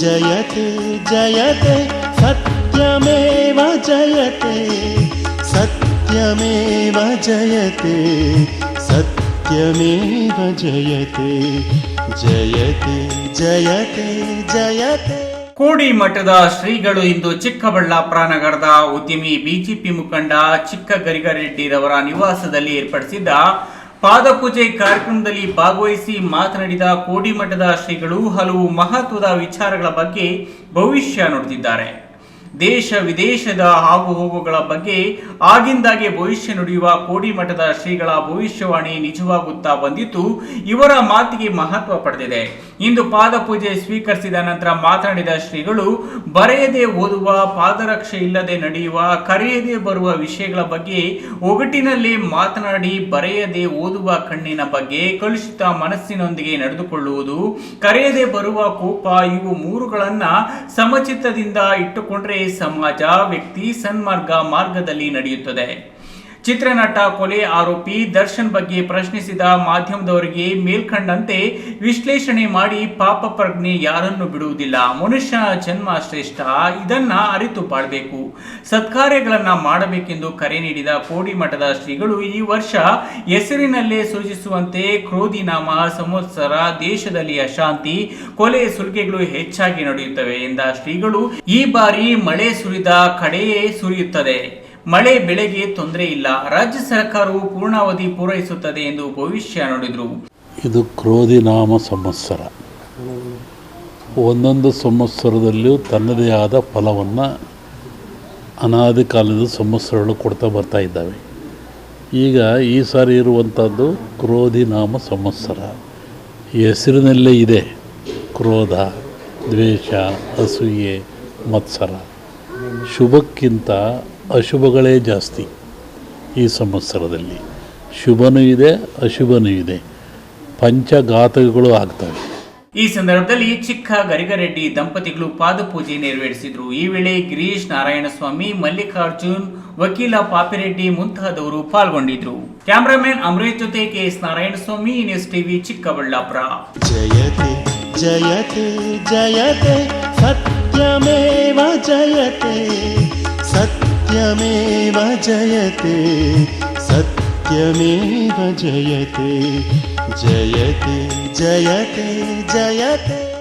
जयते जयते सत्यमेव जयते सत्यमेव जयते सत्यमेव जयते जयते जयते जयते ಕೋಡಿ ಮಠದ ಶ್ರೀಗಳು ಇಂದು ಚಿಕ್ಕಬಳ್ಳಾಪುರ ನಗರದ ಉದ್ಯಮಿ ಬಿಜೆಪಿ ಮುಖಂಡ ಚಿಕ್ಕ ಗರಿಗರೆಡ್ಡಿರವರ ನಿವಾಸದಲ್ಲಿ ಏರ್ಪಡಿಸಿದ್ದ ಪಾದಪೂಜೆ ಕಾರ್ಯಕ್ರಮದಲ್ಲಿ ಭಾಗವಹಿಸಿ ಮಾತನಾಡಿದ ಕೋಡಿಮಠದ ಶ್ರೀಗಳು ಹಲವು ಮಹತ್ವದ ವಿಚಾರಗಳ ಬಗ್ಗೆ ಭವಿಷ್ಯ ನುಡಿದಿದ್ದಾರೆ. ದೇಶ ವಿದೇಶದ ಆಗು ಹೋಗುಗಳ ಬಗ್ಗೆ ಆಗಿಂದಾಗೆ ಭವಿಷ್ಯ ನುಡಿಯುವ ಕೋಡಿ ಮಠದ ಶ್ರೀಗಳ ಭವಿಷ್ಯವಾಣಿ ನಿಜವಾಗುತ್ತಾ ಬಂದಿದ್ದು ಇವರ ಮಾತಿಗೆ ಮಹತ್ವ ಪಡೆದಿದೆ. ಇಂದು ಪಾದಪೂಜೆ ಸ್ವೀಕರಿಸಿದ ನಂತರ ಮಾತನಾಡಿದ ಶ್ರೀಗಳು, ಬರೆಯದೆ ಓದುವ, ಪಾದರಕ್ಷೆ ಇಲ್ಲದೆ ನಡೆಯುವ, ಕರೆಯದೆ ಬರುವ ವಿಷಯಗಳ ಬಗ್ಗೆ ಒಗಟಿನಲ್ಲಿ ಮಾತನಾಡಿ ಬರೆಯದೆ ಓದುವ ಕಣ್ಣಿನ ಬಗ್ಗೆ ಕಲುಷಿತ ಮನಸ್ಸಿನೊಂದಿಗೆ ನಡೆದುಕೊಳ್ಳುವುದು, ಕರೆಯದೆ ಬರುವ ಕೋಪ ಇವು ಮೂರುಗಳನ್ನ ಸಮಚಿತ್ತದಿಂದ ಇಟ್ಟುಕೊಂಡ್ರೆ ಸಮಾಜ ವ್ಯಕ್ತಿ ಸನ್ಮಾರ್ಗ ಮಾರ್ಗದಲ್ಲಿ ನಡೆಯುತ್ತದೆ. ಚಿತ್ರನಟ ಕೊಲೆ ಆರೋಪಿ ದರ್ಶನ್ ಬಗ್ಗೆ ಪ್ರಶ್ನಿಸಿದ ಮಾಧ್ಯಮದವರಿಗೆ ಮೇಲ್ಕಂಡಂತೆ ವಿಶ್ಲೇಷಣೆ ಮಾಡಿ ಪಾಪ ಪ್ರಜ್ಞೆ ಯಾರನ್ನು ಬಿಡುವುದಿಲ್ಲ. ಮನುಷ್ಯ ಜನ್ಮ ಶ್ರೇಷ್ಠ, ಇದನ್ನ ಅರಿತು ಬಾಳ್ಬೇಕು ಸತ್ಕಾರ್ಯಗಳನ್ನ ಮಾಡಬೇಕೆಂದು ಕರೆ ನೀಡಿದ ಕೋಡಿ ಮಠದ ಶ್ರೀಗಳು ಈ ವರ್ಷ ಹೆಸರಿನಲ್ಲೇ ಸೂಚಿಸುವಂತೆ ಕ್ರೋಧಿನಾಮ, ಸಂವತ್ಸರ, ದೇಶದಲ್ಲಿ ಅಶಾಂತಿ, ಕೊಲೆ ಸುಲಿಗೆಗಳು ಹೆಚ್ಚಾಗಿ ನಡೆಯುತ್ತವೆ ಎಂದ ಶ್ರೀಗಳು, ಈ ಬಾರಿ ಮಳೆ ಸುರಿದ ಕಡೆಯೇ ಸುರಿಯುತ್ತದೆ. ಮಳೆ ಬೆಳೆಗೆ ತೊಂದರೆ ಇಲ್ಲ. ರಾಜ್ಯ ಸರ್ಕಾರವು ಪೂರ್ಣಾವಧಿ ಪೂರೈಸುತ್ತದೆ ಎಂದು ಭವಿಷ್ಯ ನೋಡಿದರು. ಇದು ಕ್ರೋಧಿನಾಮ ಸಂವತ್ಸರ. ಒಂದೊಂದು ಸಂವತ್ಸರದಲ್ಲಿಯೂ ತನ್ನದೇ ಆದ ಫಲವನ್ನು ಅನಾದಿ ಕಾಲದ ಸಂವತ್ಸರಗಳು ಕೊಡ್ತಾ ಬರ್ತಾ ಇದ್ದಾವೆ. ಈಗ ಈ ಸಾರಿ ಇರುವಂಥದ್ದು ಕ್ರೋಧಿ ನಾಮ ಸಂವತ್ಸರ. ಹೆಸರಿನಲ್ಲೇ ಇದೆ ಕ್ರೋಧ, ದ್ವೇಷ, ಅಸೂಯೆ, ಮತ್ಸರ. ಶುಭಕ್ಕಿಂತ ಅಶುಭಗಳೇ ಜಾಸ್ತಿ ಈ ಸಂವತ್ಸರದಲ್ಲಿ. ಶುಭನೂ ಇದೆ ಅಶುಭನೂ ಇದೆ. ಪಂಚಘಾತಗಳು ಆಗ್ತವೆ. ಈ ಸಂದರ್ಭದಲ್ಲಿ ಚಿಕ್ಕ ಗರಿಗರೆಡ್ಡಿ ದಂಪತಿಗಳು ಪಾದಪೂಜೆ ನೆರವೇರಿಸಿದರು. ಈ ವೇಳೆ ಗಿರೀಶ್ ನಾರಾಯಣಸ್ವಾಮಿ ಮಲ್ಲಿಕಾರ್ಜುನ್ ವಕೀಲ ಪಾಪಿರೆಡ್ಡಿ ಮುಂತಾದವರು ಪಾಲ್ಗೊಂಡಿದ್ರು. ಕ್ಯಾಮರಾಮನ್ ಅಮರೇಶ್ ಜೊತೆ K S Narayanaswamy news TV Chikkaballapur. ಜಯತೆ ಜಯತೆ ಜಯತೆ ಸತ್ಯಮೇವ ಜಯತೆ. सत्यमेव जयते सत्यमेव जयते जयते जयते जयते।